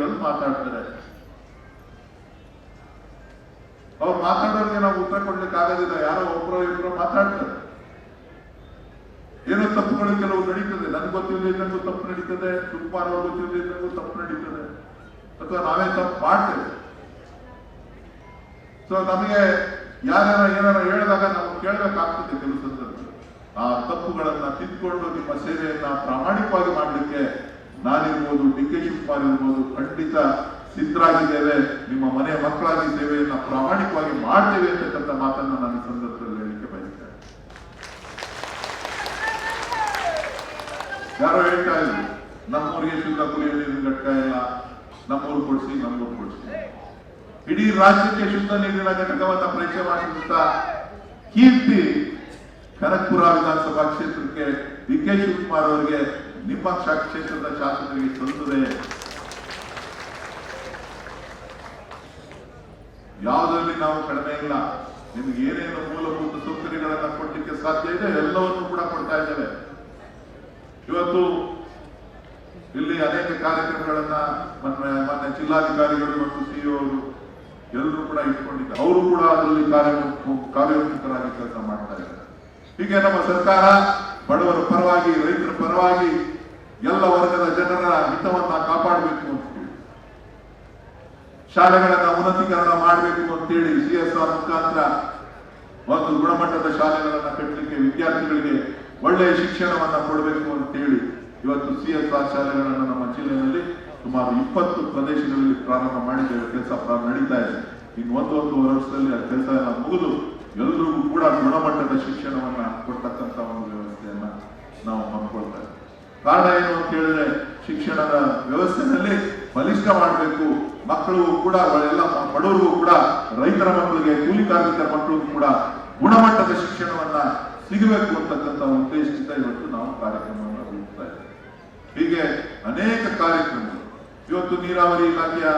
ವೇದಿಕೆಗಳಲ್ಲಿ ಮಾತಾಡ್ತಾರೆ ಅವ್ರು ಮಾತಾಡೋರಿಗೆ ನಾವು ಉತ್ತರ ಕೊಡ್ಲಿಕ್ಕೆ ಆಗೋದಿಲ್ಲ, ಯಾರೋ ಒಬ್ಬರು ಇಬ್ಬರು ಮಾತಾಡ್ತಾರೆ. ಏನೋ ತಪ್ಪುಗಳು ಕೆಲವು ನಡೀತದೆ ಗೊತ್ತಿಲ್ಲ ಗೊತ್ತಿಲ್ಲದಂಗೂ ತಪ್ಪು ನಡೀತದೆ ಸುಕುಮಾರ್ ಅವ್ರು ಗೊತ್ತಿಲ್ಲದಂಗೂ ತಪ್ಪು ನಡೀತದೆ. ಅಥವಾ ನಾವೇ ತಪ್ಪು ಮಾಡ್ತೇವೆ. ಸೊ ನಮಗೆ ಯಾರ್ಯಾರ ಏನಾರ ಹೇಳಿದಾಗ ನಾವು ಕೇಳಬೇಕಾಗ್ತದೆ ಕೆಲವು ಸಂದರ್ಭ. ಆ ತಪ್ಪುಗಳನ್ನ ತಿದ್ದುಕೊಂಡು ನಿಮ್ಮ ಸೇವೆಯನ್ನ ಪ್ರಾಮಾಣಿಕವಾಗಿ ಮಾಡಲಿಕ್ಕೆ ನಾನಿರ್ಬೋದು ಡಿ ಕೆ ಶಿವಕುಮಾರ್ ಇರ್ಬೋದು ಖಂಡಿತ ಸಿದ್ಧರಾಗಿದ್ದೇವೆ. ನಿಮ್ಮ ಮನೆಯ ಮಕ್ಕಳಾಗಿದ್ದೇವೆ ನಾವು ಪ್ರಾಮಾಣಿಕವಾಗಿ ಮಾಡ್ತೇವೆ ಅಂತಕ್ಕಂಥ ಮಾತನ್ನ ನಾನು ಈ ಸಂದರ್ಭದಲ್ಲಿ ಹೇಳಲಿಕ್ಕೆ ಬಯಸ್ತೇನೆ. ಯಾರೋ ಹೇಳ್ತಾ ಇದ್ರು, ನಮ್ಮೂರಿಗೆ ಶುದ್ಧ ಕುಡಿಯುವ ನೀರಿನ ಘಟಕ ಇಲ್ಲ ನಮ್ಮೂರು ಕೊಡಿಸಿ ನಮ್ಮೂರು ಕೊಡಿಸಿ. ಇಡೀ ರಾಜ್ಯಕ್ಕೆ ಶುದ್ಧ ನೀರಿನ ಘಟಕವನ್ನು ಪರೀಕ್ಷೆ ಮಾಡಿದಂತ ಕೀರ್ತಿ ಕನಕಪುರ ವಿಧಾನಸಭಾ ಕ್ಷೇತ್ರಕ್ಕೆ ಡಿ ಕೆ ಶಿವಕುಮಾರ್ ಅವರಿಗೆ ನಿಮ್ಮ ಕ್ಷೇತ್ರದ ಶಾಸಕರಿಗೆ ಸಲ್ಲುತ್ತದೆ ನಾವು ಕಡಿಮೆ ಇಲ್ಲ. ನಿಮ್ಗೆ ಏನೇನು ಮೂಲಭೂತ ಸೌಕರ್ಯಗಳನ್ನ ಕೊಡ್ಲಿಕ್ಕೆ ಸಾಧ್ಯ ಇದೆ, ಎಲ್ಲವನ್ನೂ ಕೂಡ ಕೊಡ್ತಾ ಇದ್ದೇವೆ. ಇವತ್ತು ಇಲ್ಲಿ ಅನೇಕ ಕಾರ್ಯಕ್ರಮಗಳನ್ನ ಮೊನ್ನೆ ಜಿಲ್ಲಾಧಿಕಾರಿಗಳು ಮತ್ತು ಸಿಇಒ ಅವರು ಎಲ್ಲರೂ ಕೂಡ ಇಟ್ಕೊಂಡಿದ್ದಾರೆ. ಅವರು ಕೂಡ ಅದರಲ್ಲಿ ಕಾರ್ಯ ಕಾರ್ಯೋನ್ಮುಖರಾಗಿ ಕೆಲಸ ಮಾಡ್ತಾ ಇದ್ದಾರೆ. ಹೀಗೆ ನಮ್ಮ ಸರ್ಕಾರ ಬಡವರ ಪರವಾಗಿ, ರೈತರ ಪರವಾಗಿ ಎಲ್ಲ ವರ್ಗದ ಜನರ ಹಿತವನ್ನ ಕಾಪಾಡಬೇಕು ಶಾಲೆಗಳನ್ನ ಉನ್ನತೀಕರಣ ಮಾಡಬೇಕು ಅಂತೇಳಿ ಸಿ ಎಸ್ ಆರ್ ಮುಖಾಂತರ ಒಂದು ಗುಣಮಟ್ಟದ ಶಾಲೆಗಳನ್ನ ಕಟ್ಟಲಿಕ್ಕೆ ವಿದ್ಯಾರ್ಥಿಗಳಿಗೆ ಒಳ್ಳೆಯ ಶಿಕ್ಷಣವನ್ನ ಕೊಡಬೇಕು ಅಂತೇಳಿ ಇವತ್ತು ಸಿ ಎಸ್ ಆರ್ ಶಾಲೆಗಳನ್ನ ನಮ್ಮ ಜಿಲ್ಲೆಯಲ್ಲಿ ಸುಮಾರು ಇಪ್ಪತ್ತು ಪ್ರದೇಶಗಳಲ್ಲಿ ಪ್ರಾರಂಭ ಮಾಡಿದ್ದೇವೆ ಕೆಲಸ ಪ್ರಾರಂಭ ನಡೀತಾ ಇದೆ. ಇನ್ನು ಒಂದೊಂದು ವರ್ಷದಲ್ಲಿ ಆ ಕೆಲಸ ಎಲ್ಲ ಮುಗಿದು ಎಲ್ರಿಗೂ ಕೂಡ ಗುಣಮಟ್ಟದ ಶಿಕ್ಷಣವನ್ನ ಕೊಡ್ತಕ್ಕಂತ ಒಂದು ವ್ಯವಸ್ಥೆಯನ್ನ ನಾವು ಹಮ್ಮಿಕೊಳ್ತಾ ಇದ್ದೇವೆ. ಕಾರಣ ಏನು ಅಂತ ಹೇಳಿದ್ರೆ ಶಿಕ್ಷಣದ ವ್ಯವಸ್ಥೆಯಲ್ಲಿ ಬಲಿಷ್ಠ ಮಾಡಬೇಕು. ಮಕ್ಕಳು ಕೂಡ ಎಲ್ಲ ಬಡವರಿಗೂ ಕೂಡ, ರೈತರ ಮಕ್ಕಳಿಗೆ ಕೂಲಿ ಕಾರ್ಮಿಕರ ಮಕ್ಕಳಿಗೂ ಕೂಡ ಗುಣಮಟ್ಟದ ಶಿಕ್ಷಣವನ್ನ ಸಿಗಬೇಕು ಅಂತಕ್ಕಂಥ ಉದ್ದೇಶದಿಂದ ಇವತ್ತು ನಾವು ಕಾರ್ಯಕ್ರಮವನ್ನು ರೂಪಿಸ್ತಾ ಇದ್ದೇವೆ. ಹೀಗೆ ಅನೇಕ ಕಾರ್ಯಕ್ರಮಗಳು. ಇವತ್ತು ನೀರಾವರಿ ಇಲಾಖೆಯ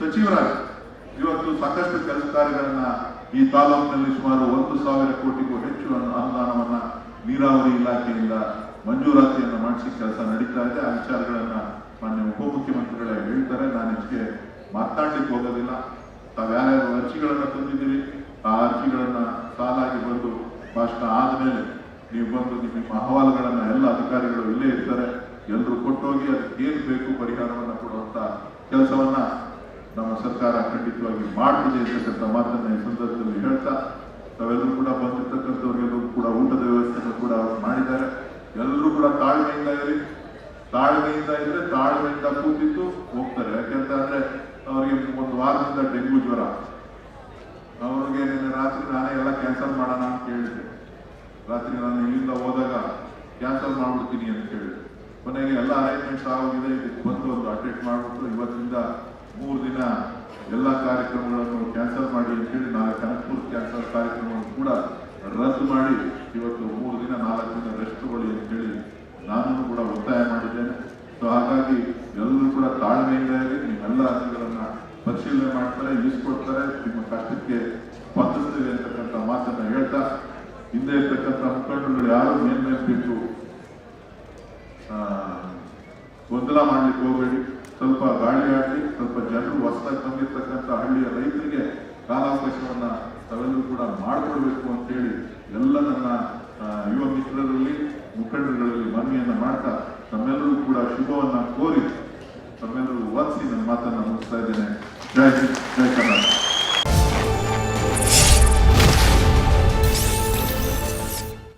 ಸಚಿವರಾಗಿ ಇವತ್ತು ಸಾಕಷ್ಟು ಕೆಲಸ ಕಾರ್ಯಗಳನ್ನ ಈ ತಾಲೂಕಿನಲ್ಲಿ ಸುಮಾರು ಒಂದು ಸಾವಿರ ಕೋಟಿಗೂ ಹೆಚ್ಚು ಅನು- ಅನುದಾನವನ್ನ ನೀರಾವರಿ ಇಲಾಖೆಯಿಂದ ಮಂಜೂರಾತಿಯನ್ನು ಮಾಡಿಸಿ ಕೆಲಸ ನಡೀತಾ ಇದೆ. ಆ ವಿಚಾರಗಳನ್ನ ಮಾನ್ಯ ಉಪಮುಖ್ಯಮಂತ್ರಿಗಳೇ ಹೇಳ್ತಾರೆ ನಾನು ಹೆಚ್ಚಿಗೆ ಮಾತಾಡ್ಲಿಕ್ಕೆ ಹೋಗೋದಿಲ್ಲ. ತಾವ್ಯಾರ್ಯಾರು ಅರ್ಜಿಗಳನ್ನ ತಂದಿದ್ದೀರಿ, ಆ ಅರ್ಜಿಗಳನ್ನ ಸಾಲಾಗಿ ಬಂದು ಭಾಷಣ ಆದಮೇಲೆ ನೀವು ಬಂದು ನಿಮ್ಮ ಅಹವಾಲುಗಳನ್ನ ಎಲ್ಲ ಅಧಿಕಾರಿಗಳು ಇಲ್ಲೇ ಇರ್ತಾರೆ. ಎಲ್ಲರೂ ಕೊಟ್ಟೋಗಿ ಅದಕ್ಕೆ ಏನ್ ಬೇಕು ಪರಿಹಾರವನ್ನ ಕೊಡುವಂತ ಕೆಲಸವನ್ನ ನಮ್ಮ ಸರ್ಕಾರ ಖಂಡಿತವಾಗಿ ಮಾಡ್ತಿದೆ ಅಂತಕ್ಕಂಥ ಮಾತನ್ನ ಈ ಸಂದರ್ಭದಲ್ಲಿ ಹೇಳ್ತಾ, ತಾವೆಲ್ಲರೂ ಕೂಡ ಬಂದಿರ್ತಕ್ಕಂಥವ್ರಿಗೆಲ್ಲರೂ ಕೂಡ ಊಟದ ವ್ಯವಸ್ಥೆಯನ್ನು ಕೂಡ ಮಾಡಿದ್ದಾರೆ. ಎಲ್ಲರೂ ಕೂಡ ತಾಳ್ಮೆಯಿಂದ ಇರಿ. ತಾಳ್ಮೆಯಿಂದ ಇದ್ರೆ ತಾಳ್ಮೆಯಿಂದ ಕೂತಿದ್ದು ಹೋಗ್ತಾರೆ. ಯಾಕೆಂತ ಅಂದ್ರೆ ಅವರಿಗೆ ಒಂದು ವಾರದಿಂದ ಡೆಂಗು ಜ್ವರ. ಅವ್ರಿಗೆ ನಿನ್ನೆ ರಾತ್ರಿ ನಾನೇ ಎಲ್ಲ ಕ್ಯಾನ್ಸಲ್ ಮಾಡೋಣ ಅಂತ ಕೇಳಿದೆ ರಾತ್ರಿ ನಾನು ಇಲ್ಲಿಂದ ಹೋದಾಗ ಕ್ಯಾನ್ಸಲ್ ಮಾಡ್ಬಿಡ್ತೀನಿ ಅಂತ ಹೇಳಿದೆ ಕೊನೆಗೆ ಎಲ್ಲ ಅರೇಂಜ್ಮೆಂಟ್ಸ್ ಆಗಿದೆ ಇದಕ್ಕೆ ಬಂದು ಒಂದು ಅಟೆಂಡ್ ಮಾಡ್ಬಿಟ್ಟು ಇವತ್ತಿಂದ ಮೂರು ದಿನ ಎಲ್ಲ ಕಾರ್ಯಕ್ರಮಗಳನ್ನು ಕ್ಯಾನ್ಸಲ್ ಮಾಡಿ ಅಂತ ಹೇಳಿ ನಾಳೆ ಕನಕಪುರ ಕ್ಯಾನ್ಸಲ್ ಕಾರ್ಯಕ್ರಮವನ್ನು ಕೂಡ ರದ್ದು ಮಾಡಿ ಇವತ್ತು ಮೂರು ದಿನ ನಾಲ್ಕು ದಿನ ರೆಸ್ಟ್ ತಗೊಳ್ಳಿ ಅಂತೇಳಿ ನಾನು ಕೂಡ ಒತ್ತಾಯ ಮಾಡಿದ್ದೇನೆ. ಸೊ ಹಾಗಾಗಿ ಎಲ್ಲರೂ ಕೂಡ ತಾಳ್ಮೆಯಿಂದ ಇರಿ. ನಿಮ್ಮೆಲ್ಲ ಅರ್ಜಿಗಳನ್ನ ಪರಿಶೀಲನೆ ಮಾಡ್ತಾರೆ ಇಸ್ಕೊಡ್ತಾರೆ ನಿಮ್ಮ ಕಷ್ಟಕ್ಕೆ ಸ್ಪಂದಿಸ್ತೇವೆ ಅಂತಕ್ಕಂಥ ಮಾತನ್ನ ಹೇಳ್ತಾ, ಹಿಂದೆ ಇರ್ತಕ್ಕಂಥ ಮುಖಂಡರುಗಳು ಯಾರು ಮೇಲ್ಮೇಲ್ ಬಿಟ್ಟು ಗೊಂದಲ ಮಾಡ್ಲಿಕ್ಕೆ ಹೋಗಬೇಡಿ. ಸ್ವಲ್ಪ ಗಾಳಿ ಆಡಲಿ, ಸ್ವಲ್ಪ ಜನರು ಹೊಸದಾಗಿ ತಂದಿರ್ತಕ್ಕಂಥ ಹಳ್ಳಿಯ ರೈತರಿಗೆ ಕಾಲಾವಕಾಶವನ್ನ ತಾವೆಲ್ಲರೂ ಕೂಡ ಮಾಡಿಕೊಡ್ಬೇಕು ಅಂತೇಳಿ ಎಲ್ಲ ನನ್ನ ಮುಖಂಡರುಗಳಲ್ಲಿ ಮನವಿಯನ್ನ ಮಾಡ್ತಾ ತಮ್ಮೆಲ್ಲರೂ ಕೂಡ ಶುಭವನ್ನು ಕೋರಿ ತಮ್ಮೆಲ್ಲರೂ ವಂದಿಸಿ ನನ್ನ ಮಾತನ್ನ ಮುಗಿಸ್ತಾ ಇದ್ದೇನೆ. ಜೈ ಹಿಂದ್, ಜೈ ಕರ್ನಾಟಕ.